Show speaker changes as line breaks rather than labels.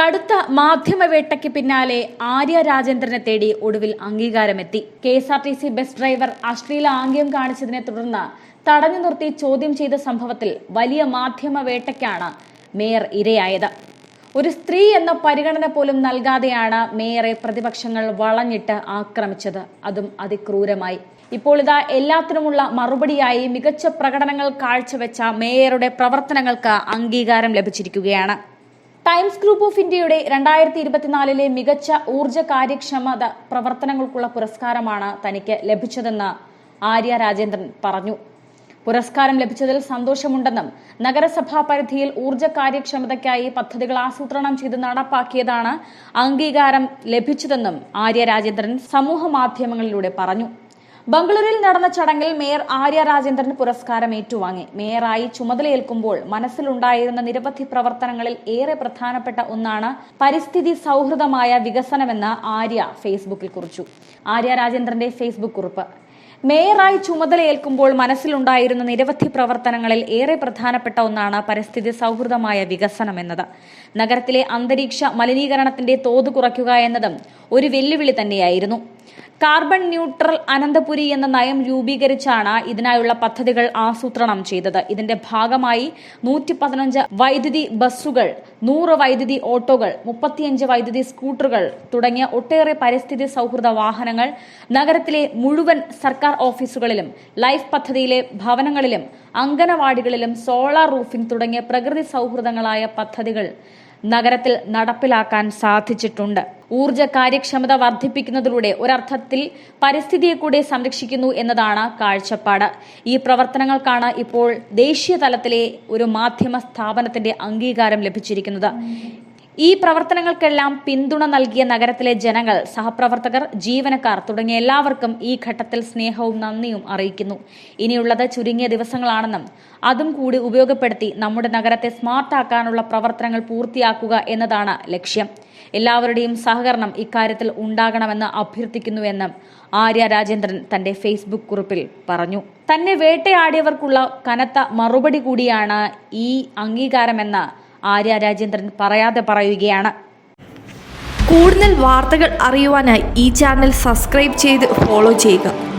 കടുത്ത മാധ്യമവേട്ടയ്ക്ക് പിന്നാലെ ആര്യ രാജേന്ദ്രനെ തേടി ഒടുവിൽ അംഗീകാരമെത്തി. K S R T C bus driver അശ്ലീല ആംഗ്യം കാണിച്ചതിനെ തുടർന്ന് തടഞ്ഞു നിർത്തി ചോദ്യം ചെയ്ത സംഭവത്തിൽ വലിയ മാധ്യമവേട്ടയ്ക്കാണ് മേയർ ഇരയായത്. ഒരു സ്ത്രീ എന്ന പരിഗണന പോലും നൽകാതെയാണ് മേയറെ പ്രതിപക്ഷങ്ങൾ വളഞ്ഞിട്ട് ആക്രമിച്ചത്. അതും അതിക്രൂരമായി. ഇപ്പോൾ ഇതാ എല്ലാത്തിനുമുള്ള മറുപടിയായി മികച്ച പ്രകടനങ്ങൾ കാഴ്ചവെച്ച മേയറുടെ പ്രവർത്തനങ്ങൾക്ക് അംഗീകാരം ലഭിച്ചിരിക്കുകയാണ്. ടൈംസ് ഗ്രൂപ്പ് ഓഫ് ഇന്ത്യയുടെ രണ്ടായിരത്തി ഇരുപത്തിനാലിലെ മികച്ച ഊർജ കാര്യക്ഷമത പ്രവർത്തനങ്ങൾക്കുള്ള പുരസ്കാരമാണ് തനിക്ക് ലഭിച്ചതെന്ന് ആര്യ രാജേന്ദ്രൻ പറഞ്ഞു. പുരസ്കാരം ലഭിച്ചതിൽ സന്തോഷമുണ്ടെന്നും നഗരസഭാ പരിധിയിൽ ഊർജ കാര്യക്ഷമതയ്ക്കായി പദ്ധതികൾ ആസൂത്രണം ചെയ്ത് നടപ്പാക്കിയതാണ് അംഗീകാരം ലഭിച്ചതെന്നും ആര്യ രാജേന്ദ്രൻ സമൂഹ മാധ്യമങ്ങളിലൂടെ പറഞ്ഞു. ബംഗളൂരുവിൽ നടന്ന ചടങ്ങിൽ മേയർ ആര്യ രാജേന്ദ്രൻ പുരസ്കാരം ഏറ്റുവാങ്ങി. മേയറായി ചുമതലയേൽക്കുമ്പോൾ മനസ്സിലുണ്ടായിരുന്ന നിരവധി പ്രവർത്തനങ്ങളിൽ ഏറെ പ്രധാനപ്പെട്ട ഒന്നാണ് പരിസ്ഥിതി സൗഹൃദമായ വികസനമെന്ന് ആര്യ ഫേസ്ബുക്കിൽ കുറിച്ചു. ആര്യ രാജേന്ദ്രന്റെ ഫേസ്ബുക്ക് കുറിപ്പ്. മേയറായി ചുമതലയേൽക്കുമ്പോൾ മനസ്സിലുണ്ടായിരുന്ന നിരവധി പ്രവർത്തനങ്ങളിൽ ഏറെ പ്രധാനപ്പെട്ട ഒന്നാണ് പരിസ്ഥിതി സൗഹൃദമായ വികസനം എന്നത് നഗരത്തിലെ അന്തരീക്ഷ മലിനീകരണത്തിന്റെ തോത് കുറയ്ക്കുക എന്നതും ഒരു വെല്ലുവിളി തന്നെയായിരുന്നു. കാർബൺ ന്യൂട്രൽ അനന്തപുരി എന്ന നയം രൂപീകരിച്ചാണ് ഇതിനായുള്ള പദ്ധതികൾ ആസൂത്രണം ചെയ്തത്. ഇതിന്റെ ഭാഗമായി നൂറ്റി പതിനഞ്ച് വൈദ്യുതി ബസ്സുകൾ നൂറ് വൈദ്യുതി ഓട്ടോകൾ മുപ്പത്തിയഞ്ച് വൈദ്യുതി സ്കൂട്ടറുകൾ തുടങ്ങിയ ഒട്ടേറെ പരിസ്ഥിതി സൗഹൃദ വാഹനങ്ങൾ നഗരത്തിലെ മുഴുവൻ സർക്കാർ ഓഫീസുകളിലും ലൈഫ് പദ്ധതിയിലെ ഭവനങ്ങളിലും അങ്കനവാടികളിലും സോളാർ റൂഫിംഗ് തുടങ്ങിയ പ്രകൃതി സൗഹൃദങ്ങളായ പദ്ധതികൾ നഗരത്തിൽ നടപ്പിലാക്കാൻ സാധിച്ചിട്ടുണ്ട്. ഊർജ കാര്യക്ഷമത വർദ്ധിപ്പിക്കുന്നതിലൂടെ ഒരർത്ഥത്തിൽ പരിസ്ഥിതിയെ കൂടെ സംരക്ഷിക്കുന്നു എന്നതാണ് കാഴ്ചപ്പാട്. ഈ പ്രവർത്തനങ്ങൾക്കാണ് ഇപ്പോൾ ദേശീയ തലത്തിലെ ഒരു മാധ്യമ സ്ഥാപനത്തിന്റെ അംഗീകാരം ലഭിച്ചിരിക്കുന്നത്. ഈ പ്രവർത്തനങ്ങൾക്കെല്ലാം പിന്തുണ നൽകിയ നഗരത്തിലെ ജനങ്ങൾ സഹപ്രവർത്തകർ ജീവനക്കാർ തുടങ്ങിയ എല്ലാവർക്കും ഈ ഘട്ടത്തിൽ സ്നേഹവും നന്ദിയും അറിയിക്കുന്നു. ഇനിയുള്ളത് ചുരുങ്ങിയ ദിവസങ്ങളാണെന്നും അതും കൂടി ഉപയോഗപ്പെടുത്തി നമ്മുടെ നഗരത്തെ സ്മാർട്ടാക്കാനുള്ള പ്രവർത്തനങ്ങൾ പൂർത്തിയാക്കുക എന്നതാണ് ലക്ഷ്യം. എല്ലാവരുടെയും സഹകരണം ഇക്കാര്യത്തിൽ ഉണ്ടാകണമെന്ന് അഭ്യർത്ഥിക്കുന്നുവെന്നും ആര്യ രാജേന്ദ്രൻ തന്റെ ഫേസ്ബുക്ക് കുറിപ്പിൽ പറഞ്ഞു. തന്നെ വേട്ടയാടിയവർക്കുള്ള കനത്ത മറുപടി കൂടിയാണ് ഈ അംഗീകാരമെന്ന് ആര്യ രാജേന്ദ്രൻ പറയാതെ പറയുകയാണ്.
കൂടുതൽ വാർത്തകൾ അറിയുവാനായി ഈ ചാനൽ സബ്സ്ക്രൈബ് ചെയ്ത് ഫോളോ ചെയ്യുക.